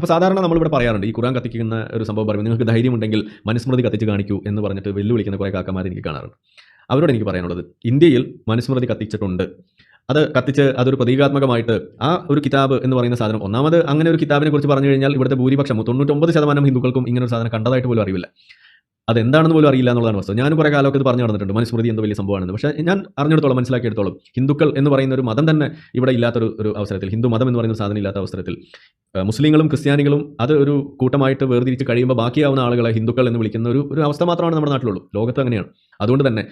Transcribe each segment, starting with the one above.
അപ്പോൾ സാധാരണ നമ്മളിവിടെ പറയാറുണ്ട് ഈ ഖുറാൻ കത്തിക്കുന്ന ഒരു സംഭവം പറയുമ്പോൾ നിങ്ങൾക്ക് ധൈര്യമുണ്ടെങ്കിൽ മനുസ്മൃതി കത്തിച്ച് കാണിക്കൂ എന്ന് പറഞ്ഞിട്ട് വെല്ലുവിളിക്കുന്ന കുറേ കാക്കമാർ എനിക്ക് കാണാറുണ്ട്. അവരോട് എനിക്ക് പറയാനുള്ളത് ഇന്ത്യയിൽ മനുസ്മൃതി കത്തിച്ചിട്ടുണ്ട്. അത് കത്തിച്ച് അതൊരു പ്രതീകാത്മകമായിട്ട് ആ ഒരു കിതാബ് എന്ന് പറയുന്ന സാധനം ഒന്നാമത് അങ്ങനെ ഒരു കിതാബിനെ കുറിച്ച് പറഞ്ഞു കഴിഞ്ഞാൽ ഇവിടുത്തെ ഭൂരിപക്ഷം തൊണ്ണൂറ്റൊമ്പത് ശതമാനം ഹിന്ദുക്കൾക്കും ഇങ്ങനൊരു സാധനം കണ്ടതായിട്ട് പോലും അറിവില്ല. അതെന്താണെന്ന് പോലും അറിയില്ല എന്നുള്ളതാണ് വസ്തു ഞാൻ കുറേ കാലമൊക്കെ ഇത് പറഞ്ഞു നടന്നിട്ടുണ്ട്. മനുസ്മൃതി എന്തോ വലിയ സംഭവമാണെന്ന്. പക്ഷേ ഞാൻ അറിഞ്ഞിടത്തോളം മനസ്സിലാക്കിയെടുത്തോളം ഹിന്ദുക്കൾ എന്ന് പറയുന്ന ഒരു മതം തന്നെ ഇവിടെ ഇല്ലാത്തൊരു ഒരു അവസരത്തിൽ ഹിന്ദു മതം എന്ന് പറയുന്ന സാധനം ഇല്ലാത്ത അവസരത്തിൽ മുസ്ലിങ്ങളും ക്രിസ്ത്യാനികളും അത് ഒരു കൂട്ടമായിട്ട് വേർതിരിച്ച് കഴിയുമ്പോൾ ബാക്കിയാവുന്ന ആളുകളെ ഹിന്ദുക്കൾ എന്ന് വിളിക്കുന്ന ഒരു ഒരു അവസ്ഥ മാത്രമാണ് നമ്മുടെ നാട്ടിലുള്ളൂ. ലോകത്ത് അങ്ങനെയാണ്. അതുകൊണ്ട് തന്നെ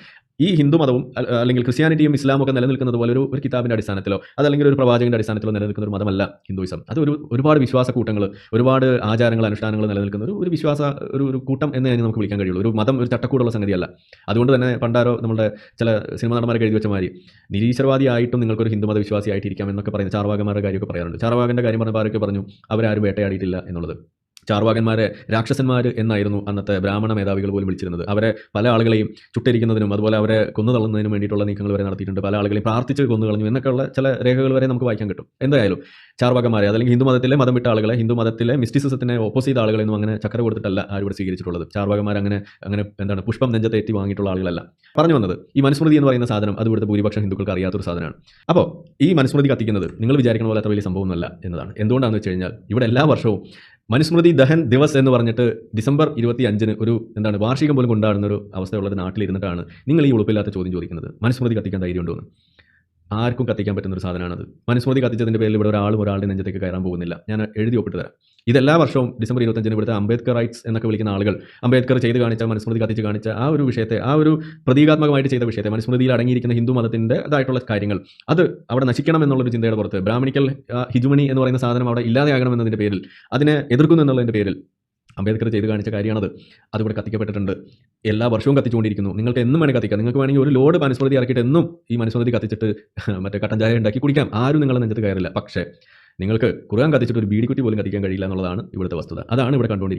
ഈ ഹിന്ദു മതവും അല്ലെങ്കിൽ ക്രിസ്ത്യാനിറ്റിയും ഇസ്ലാമും ഒക്കെ നിലനിൽക്കുന്നത് പോലെ ഒരു ഒരു കിതാബിന്റെ അടിസ്ഥാനത്തിലോ അതല്ലെങ്കിൽ ഒരു പ്രവാചകന്റെ അടിസ്ഥാനത്തിലോ നിലനിൽക്കുന്ന ഒരു മതമല്ല ഹിന്ദുയിസം അത് ഒരു ഒരുപാട് വിശ്വാസ കൂട്ടങ്ങൾ ഒരുപാട് ആചാരങ്ങൾ അനുഷ്ഠാനങ്ങൾ നിലനിൽക്കുന്ന ഒരു ഒരു വിശ്വാസ ഒരു ഒരു കൂട്ടം എന്ന് തന്നെ നമുക്ക് വിളിക്കാൻ കഴിയുള്ളൂ. ഒരു മതം ഒരു ചട്ടക്കൂടുള്ള സംഗതിയല്ല. അതുകൊണ്ട് തന്നെ പണ്ടാരോ നമ്മുടെ ചില സിനിമ നടന്മാരൊക്കെ എഴുതി വെച്ച മാതിരി നിരീശ്വരവാദിയായിട്ടും നിങ്ങൾക്കൊരു ഹിന്ദുമത വിശ്വാസിയായിട്ടിരിക്കാം എന്നൊക്കെ പറയുന്ന ചാർവാകന്മാരുടെ കാര്യമൊക്കെ പറയാറുണ്ട്. ചാർവാകന്റെ കാര്യം പറഞ്ഞപ്പോൾ ആരൊക്കെ പറഞ്ഞു അവരാരും വേട്ടയാടിയിട്ടില്ല എന്നുള്ളത്. ചാർവാകന്മാരെ രാക്ഷസന്മാർ എന്നായിരുന്നു അന്നത്തെ ബ്രാഹ്മണ മേധാവികൾ പോലും വിളിച്ചിരുന്നത്. അവരെ പല ആളുകളെയും ചുട്ടരിക്കുന്നതിനും അതുപോലെ അവരെ കൊന്നു തള്ളുന്നതിനും വേണ്ടിയിട്ടുള്ള നീക്കങ്ങൾ വരെ നടത്തിയിട്ടുണ്ട്. പല ആളുകളെയും പ്രാർത്ഥിച്ച് കൊന്നു കളഞ്ഞു. എന്നൊക്കെയുള്ള ചില രേഖകൾ വരെ നമുക്ക് വായിക്കാൻ കിട്ടും. എന്തായാലും ചാർവാകന്മാരെ അതല്ലെങ്കിൽ ഹിന്ദു മതത്തിലെ മതം വിട്ട ആളുകളെ ഹിന്ദു മതത്തിലെ മിസ്റ്റിസിസത്തിനെ ഓപ്പോസിറ്റ് ചെയ്ത ആളുകളെയൊന്നും അങ്ങനെ ചക്ര കൊടുത്തിട്ടല്ല ആരും ഇവിടെ സ്വീകരിച്ചിട്ടുള്ളത്. ചാർവാകന്മാർ അങ്ങനെ അങ്ങനെ എന്താണ് പുഷ്പം നെഞ്ചത്തേറ്റി വാങ്ങിയിട്ടുള്ള ആളുകളല്ല. പറഞ്ഞു വന്നത് ഈ മനുസ്മൃതി എന്ന് പറയുന്ന സാധനം അത് ഇവിടുത്തെ ഭൂരിപക്ഷം ഹിന്ദുക്കൾക്ക് അറിയാത്തൊരു സാധനമാണ്. അപ്പോൾ ഈ മനുസ്മൃതി കത്തിക്കുന്നത് നിങ്ങൾ വിചാരിക്കുന്ന പോലെ അത്ര വലിയ സംഭവമൊന്നുമല്ല എന്നതാണ്. എന്തുകൊണ്ടാണെന്ന് വെച്ച് കഴിഞ്ഞാൽ ഇവിടെ എല്ലാ വർഷവും മനുസ്മൃതി ദഹൻ ദിവസ് എന്ന് പറഞ്ഞിട്ട് ഡിസംബർ ഇരുപത്തി അഞ്ചിന് ഒരു എന്താണ് വാർഷികം പോലും കൊണ്ടാടുന്ന ഒരു അവസ്ഥയുള്ള ഒരു നാട്ടിലിരുന്നിട്ടാണ് നിങ്ങൾ ഈ ഉളുപ്പില്ലാത്ത ചോദ്യം ചോദിക്കുന്നത്. മനുസ്മൃതി കത്തിക്കാൻ ധൈര്യമുണ്ടോ എന്ന്. ആർക്കും കത്തിക്കാൻ പറ്റുന്ന ഒരു സാധനമാണത്. മനുസ്മൃതി കത്തിച്ചതിന്റെ പേരിൽ ഇവിടെ ഒരാളും ഒരാളുടെ നെഞ്ചത്തേക്ക് കയറാൻ പോകുന്നില്ല. ഞാൻ എഴുതി ഒപ്പിട്ട് തരാം. ഇതെല്ലാ വർഷവും ഡിസംബർ ഇരുപത്തഞ്ചിന് ഇവിടുത്തെ അംബേദ്കർ റൈറ്റ്സ് എന്നൊക്കെ വിളിക്കുന്ന ആളുകൾ അംബേദ്കർ ചെയ്ത് കാണിച്ച മനുസ്മൃതി കത്തിച്ച് കാണിച്ച ആ ഒരു വിഷയത്തെ ആ ഒരു പ്രതീകാത്മകമായിട്ട് ചെയ്ത വിഷയത്തെ മനുസ്മൃതിയിൽ അടങ്ങിയിരിക്കുന്ന ഹിന്ദു മതത്തിന്റെ അതായിട്ടുള്ള കാര്യങ്ങൾ അത് അവിടെ നശിക്കണം എന്നുള്ളൊരു ചിന്തയുടെ പുറത്ത് ബ്രാഹ്മണിക്കൽ ഹിജുമണി എന്ന് പറയുന്ന സാധനം അവിടെ ഇല്ലാതെയാകണം എന്നതിന്റെ പേരിൽ അതിനെ എതിർക്കുന്നു എന്നുള്ളതിന്റെ പേരിൽ അംബേദ്കർ ചെയ്ത് കാണിച്ച കാര്യമാണത്. അതിവിടെ കത്തിക്കപ്പെട്ടിട്ടുണ്ട്. എല്ലാ വർഷവും കത്തിച്ചുകൊണ്ടിരിക്കുന്നു. നിങ്ങൾക്ക് എന്നും വേണേൽ കത്തിക്കാം. നിങ്ങൾക്ക് വേണമെങ്കിൽ ഒരു ലോഡ് മനുസ്മൃതി ഇറക്കിയിട്ട് എന്നും ഈ മനുസ്മൃതി കത്തിച്ചിട്ട് മറ്റേ കട്ടൻ ചായ ഉണ്ടാക്കി കുടിക്കാം. ആരും നിങ്ങളെ നെഞ്ചത്ത് കയറില്ല. പക്ഷേ നിങ്ങൾക്ക് കുറുകാൻ കത്തിച്ചിട്ട് ഒരു ബീഡിക്കുറ്റി പോലും കത്തിക്കാൻ കഴിയില്ല എന്നുള്ളതാണ് ഇവിടുത്തെ വസ്തുത. അതാണ് ഇവിടെ കണ്ടുകൊണ്ടിരിക്കുന്നത്.